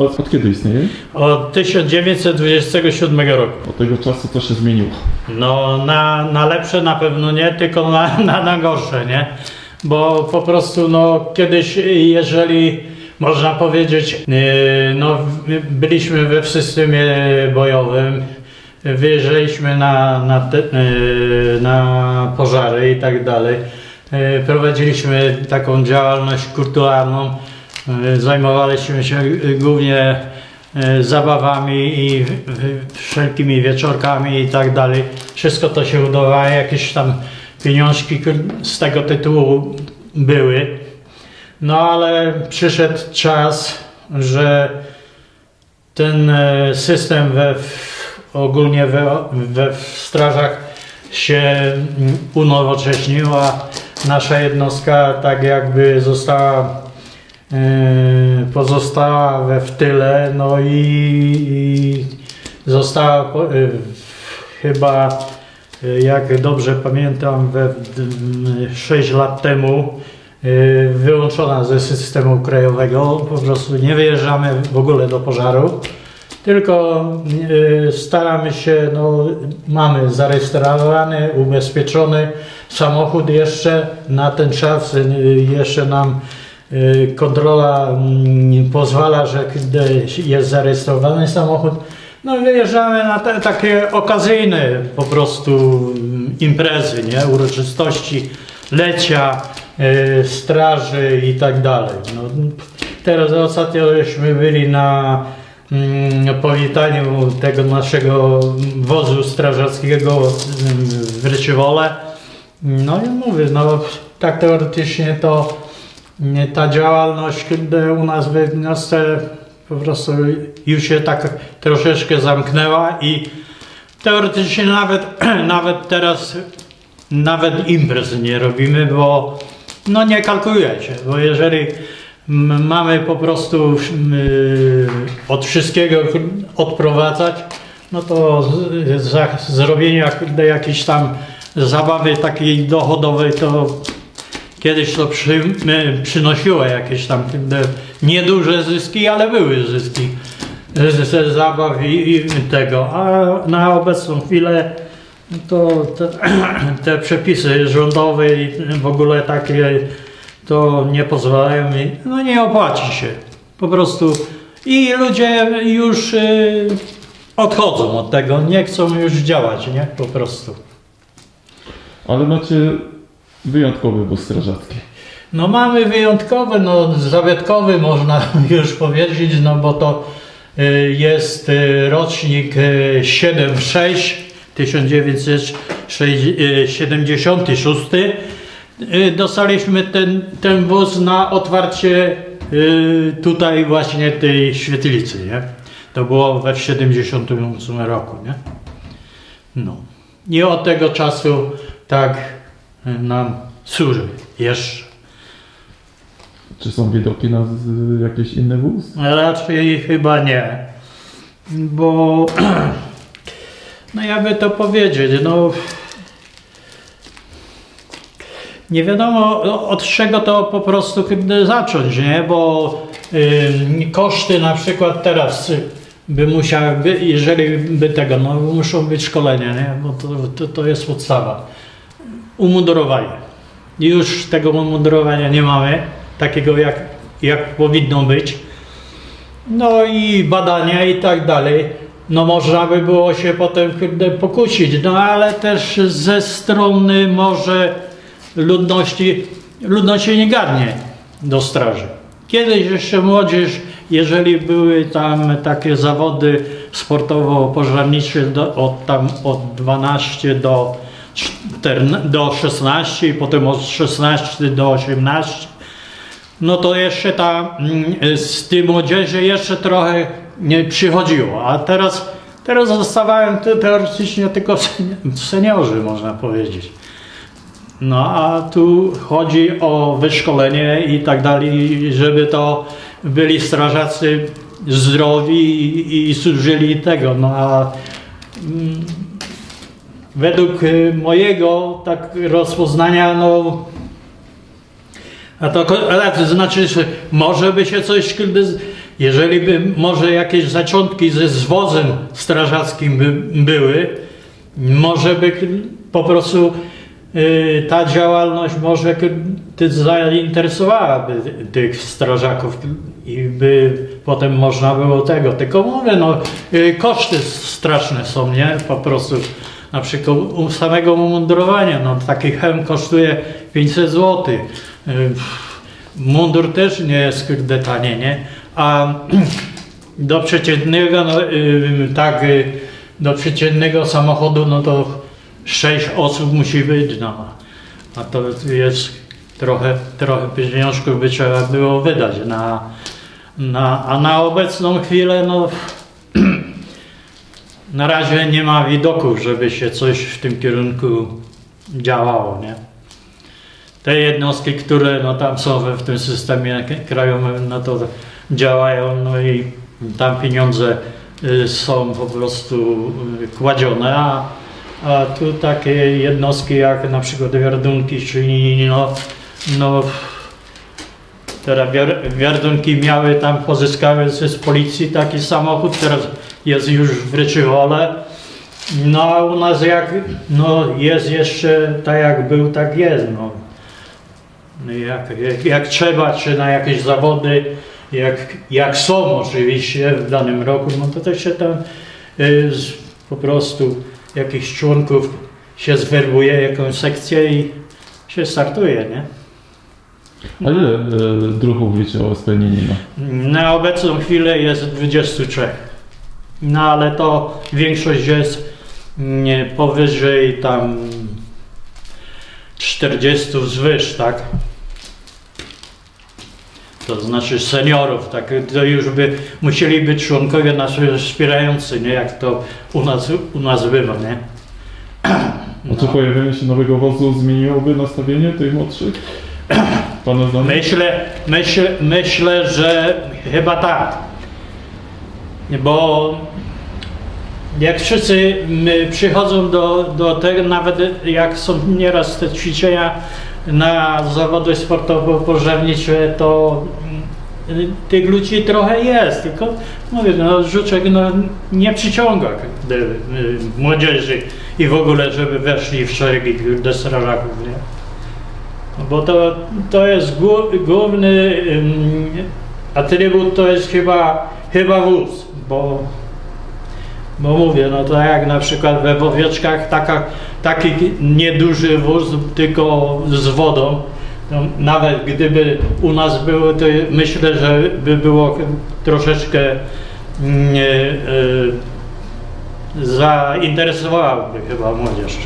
Od, od kiedy istnieje? Od 1927 roku. Od tego czasu co się zmieniło? No na, na lepsze na pewno nie, tylko na, na, na gorsze, nie? Bo po prostu no kiedyś jeżeli można powiedzieć, yy, no byliśmy we w systemie bojowym, wyjeżdżaliśmy na, na, te, yy, na pożary i tak dalej. Yy, Prowadziliśmy taką działalność kulturalną, zajmowaliśmy się yy, głównie e, zabawami i wszelkimi wieczorkami i tak dalej. Wszystko to się udawało, jakieś tam pieniążki z tego tytułu były. No ale przyszedł czas, że ten e, system we, ogólnie we, we strażach się mm, unowocześnił, a nasza jednostka tak jakby została e, pozostała we w tyle, no i, i została po- e, chyba, e, jak dobrze pamiętam, we 6 lat temu e, wyłączona ze systemu krajowego. Po prostu nie wyjeżdżamy w ogóle do pożaru. Tylko e, staramy się, no, mamy zarejestrowany, ubezpieczony samochód jeszcze na ten czas, e, jeszcze nam e, kontrola mm, pozwala, że jest zarejestrowany samochód, no wyjeżdżamy na te takie okazyjne po prostu mm, imprezy, nie? uroczystości, lecia, e, straży i tak dalej. No, teraz ostatnio żeśmy byli na mm, powitaniu tego naszego wozu strażackiego w Ryczywole. No i mówię, no tak teoretycznie to ta działalność u nas we wiosce po prostu już się tak troszeczkę zamknęła i teoretycznie nawet, nawet teraz nawet imprez nie robimy, bo no nie kalkulujecie, bo jeżeli mamy po prostu y, od wszystkiego odprowadzać, no to z, za zrobienie jak- jakiejś tam zabawy takiej dochodowej to Kiedyś to przy, y, przynosiło jakieś tam kurde, nieduże zyski, ale były zyski z- ze zabaw i, i tego. A na obecną chwilę to te, te przepisy rządowe i w ogóle takie to nie pozwalają mi, no nie opłaci się. Po prostu i ludzie już y, odchodzą od tego, nie chcą już działać, nie? Po prostu. Ale macie wyjątkowy wóz strażacki. No mamy wyjątkowy, no zabytkowy można już powiedzieć, no bo to y, jest y, rocznik y, 76, 1976. Y, Dostaliśmy ten, ten wóz na otwarcie tutaj właśnie tej świetlicy, nie? To było we 78 roku, nie? No. I od tego czasu tak nam służy jeszcze. Czy są widoki na z, jakiś inny wóz? Raczej chyba nie. Bo no jakby to powiedzieć, no nie wiadomo no, od czego to po prostu chyba zacząć, nie? Bo ym, koszty na przykład teraz by musiały, jeżeli by tego, no muszą być szkolenia, nie? Bo to, to, to jest podstawa. Umundurowanie. Już tego umundurowania nie mamy, takiego jak, jak powinno być. No i badania i tak dalej. No można by było się potem pokusić, no ale też ze strony może ludności, ludność się nie garnie do straży. Kiedyś jeszcze młodzież, jeżeli były tam takie zawody sportowo-pożarnicze od tam od 12 do, 14, do 16 i potem od 16 do 18, no to jeszcze ta mm, z tej młodzieży jeszcze trochę nie przychodziło, a teraz, teraz zostawają te, teoretycznie tylko sen- seniorzy, można powiedzieć. No a tu chodzi o wyszkolenie i tak dalej, żeby to byli strażacy zdrowi i, i służyli tego. No a mm, według y, mojego tak rozpoznania, no a to, to znaczy, że może by się coś jeżeli by może jakieś zaczątki ze zwozem strażackim by, były, może by po prostu y, ta działalność może ty zainteresowałaby tych strażaków i by potem można było tego. Tylko mówię, no y, koszty straszne są, nie? Po prostu na przykład u samego umundurowania, no taki hełm kosztuje 500 zł. Mundur też nie jest kurde tanie, nie? A do przeciętnego, no, y, tak, y, do przeciętnego samochodu, no to 6 osób musi być, no. A to jest trochę, trochę pieniążków by trzeba było wydać na, na, a na obecną chwilę, no na razie nie ma widoków, żeby się coś w tym kierunku działało, nie? Te jednostki, które no, tam są w tym systemie krajowym, no to działają, no i tam pieniądze y, są po prostu y, kładzione, a, a tu takie jednostki jak na przykład wiardunki, czyli no, no teraz wiar, wiardunki miały tam, pozyskały z policji taki samochód, teraz jest już w Ryczywole. No a u nas jak, no jest jeszcze tak jak był, tak jest, no. No Jak, jak, jak trzeba, czy na jakieś zawody, jak, jak są oczywiście w danym roku, no to też się tam y, z, po prostu jakichś członków się zwerbuje, jakąś sekcję i się startuje, nie? A ile e, druhów wiecie o spełnieniu? Na obecną chwilę jest 23. No ale to większość jest nie, powyżej tam 40 wzwyż, tak? To znaczy seniorów, tak? To już by musieli być członkowie nasi wspierający, nie? Jak to u nas, u nas bywa, nie? A czy pojawienie się nowego wozu zmieniłoby nastawienie tych młodszych? Pana zdaniem? Myślę, myślę, myślę, że chyba tak. Bo jak wszyscy przychodzą do, do tego, nawet jak są nieraz te ćwiczenia na zawody sportowo-pożarnicze, to mm, tych ludzi trochę jest, tylko mówię, no Żuczek no, nie przyciąga kurde, y, młodzieży i w ogóle, żeby weszli w szeregi kurde, strażaków, nie? Bo to, to jest głó- główny ym, atrybut, to jest chyba, chyba wóz, bo, bo mówię, no to jak na przykład we Wowieczkach taka, taki nieduży wóz, tylko z wodą, to nawet gdyby u nas było, to myślę, że by było troszeczkę mm, e, e, zainteresowałoby chyba młodzież.